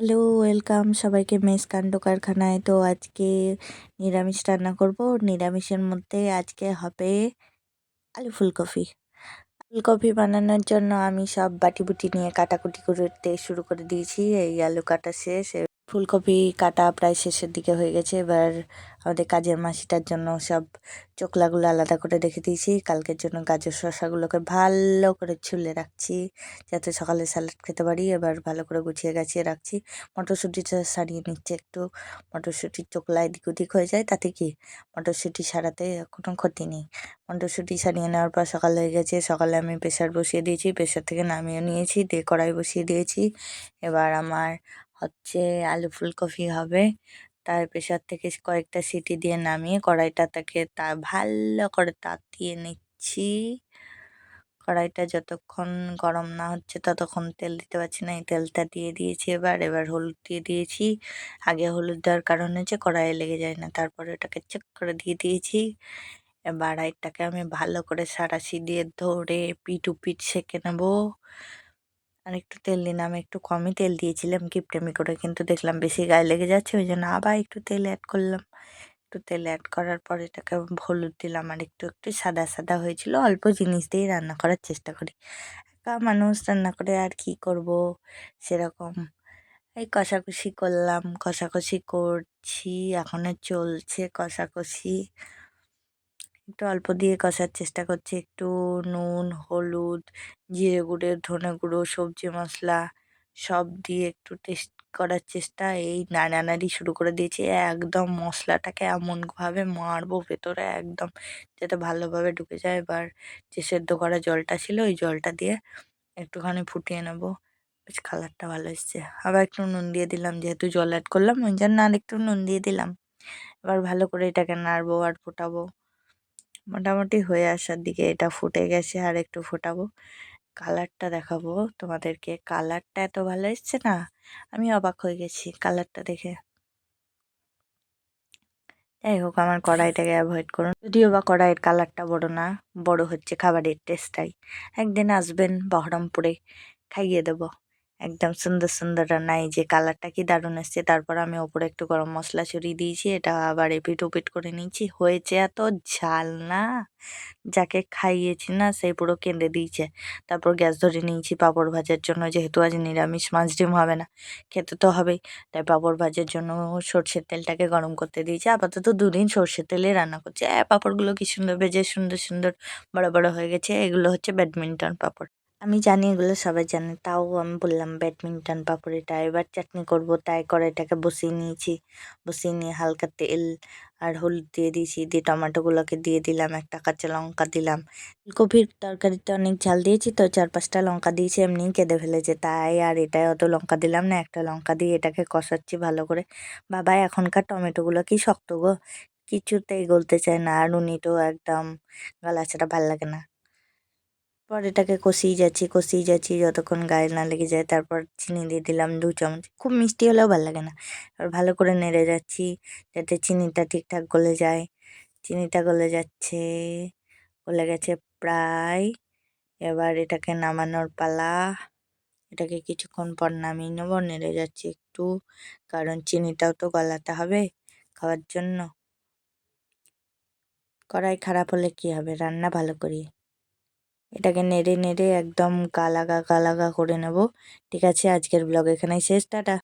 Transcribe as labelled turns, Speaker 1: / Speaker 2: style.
Speaker 1: Hello, welcome সবাইকে mace কাণ্ড কারখানায়। তো আজকে নিরামিষ রান্না করব। নিরামিষের মধ্যে আজকে হবে আলু ফুলকপি। ফুলকপি বানানোর জন্য আমি সব বাটি বুটি নিয়ে কাটাকুটি করতে শুরু করে দিয়েছি। এই আলু কাটা শেষ। ফুলকপি কাটা প্রায় শেষের দিকে হয়ে গেছে। এবার আমাদের কাজের মাসিটার জন্য সব চোকলাগুলো আলাদা করে রেখে দিয়েছি। কালকের জন্য গাজর শশাগুলোকে ভালো করে ছুলে রাখছি, যাতে সকালে স্যালাড খেতে পারি। এবার ভালো করে গুছিয়ে গাছিয়ে রাখছি। মটরশুঁটিটা সারিয়ে নিচ্ছে একটু। মটরশুঁটির চোকলা এদিক ওদিক হয়ে যায়। তাতে কি? মটরশুঁটি সারাতে কোনো ক্ষতি নেই। মটরশুঁটি সারিয়ে নেওয়ার পর সকাল হয়ে গেছে। সকালে আমি প্রেশার বসিয়ে দিয়েছি। প্রেশার থেকে নামিয়ে নিয়েছি। দিয়ে কড়াই বসিয়ে দিয়েছি। এবার আমার হচ্ছে আলু ফুলকপি হবে। তার প্রেশার থেকে কয়েকটা সিটি দিয়ে নামিয়ে কড়াইটা তাকে তা ভালো করে তাতিয়ে নিচ্ছি। কড়াইটা যতক্ষণ গরম না হচ্ছে ততক্ষণ তেল দিতে পারছি না। এই তেলটা দিয়ে দিয়েছি এবার এবার হলুদ দিয়ে দিয়েছি। আগে হলুদ দেওয়ার কারণ হচ্ছে কড়াইয়ে লেগে যায় না। তারপরে ওটাকে চেক করে দিয়ে দিয়েছি। এবার এটাকে আমি ভালো করে সারাশি দিয়ে ধরে পিট সেঁকে নেব। আর একটু তেল দিলাম একটু কমই তেল দিয়েছিলাম কিপটেমি করে, কিন্তু দেখলাম বেশি গায়ে লেগে যাচ্ছে, ওই জন্য আবার একটু তেল অ্যাড করলাম। একটু তেল অ্যাড করার পর এটাকে হলুদ দিলাম আর একটু একটু সাদা সাদা হয়েছিল, অল্প জিনিস দিয়েই রান্না করার চেষ্টা করি। একা মানুষ রান্না করে আর কি করব সেরকম। এই কষাকষি করলাম, কষাকষি করছি এখনও চলছে কষাকষি। একটু অল্প দিয়ে কষার চেষ্টা করছি। একটু নুন, হলুদ, জিরে গুঁড়ো, ধনে গুঁড়ো, সবজি মশলা সব দিয়ে একটু টেস্ট করার চেষ্টা। এই নাড়ানাড়ি শুরু করে দিয়েছি। একদম মশলাটাকে এমনভাবে মারবো ভেতরে একদম যাতে ভালোভাবে ঢুকে যায়। এবার যে সেদ্ধ করা জলটা ছিল, ওই জলটা দিয়ে একটুখানি ফুটিয়ে নেব। বেশ কালারটা ভালো এসছে। আবার একটু নুন দিয়ে দিলাম। যেহেতু জল অ্যাড করলাম, ওই জন্য আর একটু নুন দিয়ে দিলাম। এবার ভালো করে এটাকে নাড়বো আর ফোটাবো। মোটামুটি হয়ে আসার দিকে এটা ফুটে গেছে আর একটু ফোটাবো। কালারটা দেখাবো তোমাদেরকে। কালারটা এত ভালো এসছে না, আমি অবাক হয়ে গেছি কালারটা দেখে। যাই হোক, আমার কড়াইটাকে অ্যাভয়েড করুন। যদিও বা কড়াইয়ের কালারটা বড় না, বড় হচ্ছে খাবারের টেস্টটাই একদিন আসবেন বহরমপুরে, খাইয়ে দেবো। একদম সুন্দর সুন্দর রান্না। এই যে কালারটা কি দারুণ এসছে। তারপর আমি ওপরে একটু গরম মশলা ছড়িয়ে দিয়েছি। এটা আবার এপিট ওপিট করে নিয়েছি। হয়েছে এত ঝাল না? যাকে খাইয়েছি না সেই পুরো কেঁদে দিয়েছে। তারপর গ্যাস ধরে নিয়েছি পাঁপড় ভাজার জন্য। যেহেতু আজ নিরামিষ, মাছ ডিম হবে না। খেতে তো হবেই। তাই পাঁপড় ভাজার জন্য সর্ষের তেলটাকে গরম করতে দিয়েছি। আপাতত দুদিন সর্ষের তেলে রান্না করছি। হ্যাঁ পাঁপড়গুলো কি সুন্দর ভেজে সুন্দর সুন্দর, বড় বড় হয়ে গেছে। এগুলো হচ্ছে ব্যাডমিন্টন পাঁপড়। আমি জানি এগুলো সবাই জানে, তাও আমি বললাম ব্যাডমিন্টন পাপড়িটা, এবার চাটনি করব, তাই কড়াইটাকে বসিয়ে নিয়েছি। বসিয়ে নিয়ে হালকা তেল আর হলুদ দিয়ে দিয়েছি, দিয়ে টমেটোগুলোকে দিয়ে দিলাম, একটা কাঁচা লঙ্কা দিলাম। ফুলকপির তরকারিতে অনেক ঝাল দিয়েছি তো, চার পাঁচটা লঙ্কা দিয়েছি, এমনি কেঁদে ফেলেছে। তাই আর এটাই অত লঙ্কা দিলাম না, একটা লঙ্কা দিয়ে এটাকে কষাচ্ছি ভালো করে। বাবা, এখনকার টমেটোগুলো কি শক্ত গো, কিছুতেই গলতে চায় না, আর উনি তো একদম গালাচাটা ভালো লাগে না। পর এটাকে কষিয়ে যাচ্ছি কষিয়ে যাচ্ছি, যতক্ষণ গায়ে না লেগে যায়, তারপর চিনি দিয়ে দিলাম দু চামচ। খুব মিষ্টি হলেও ভালো লাগে না। আর ভালো করে নেড়ে যাচ্ছি যাতে চিনিটা ঠিকঠাক গলে যায়। চিনিটা গলে যাচ্ছে, গলে গেছে প্রায়। এবার এটাকে নামানোর পালা। এটাকে কিছুক্ষণ পর নামিয়ে নেব, নেড়ে যাচ্ছি একটু। কারণ চিনিটাও তো গলাতে হবে খাওয়ার জন্য। কড়াই খারাপ হলে কী হবে? রান্না ভালো করি। এটাকে নেড়ে নেড়ে একদম গালাগা গালাগা করে নেব। ঠিক আছে, আজকের ব্লগ এখানেই শেষ, টাটা।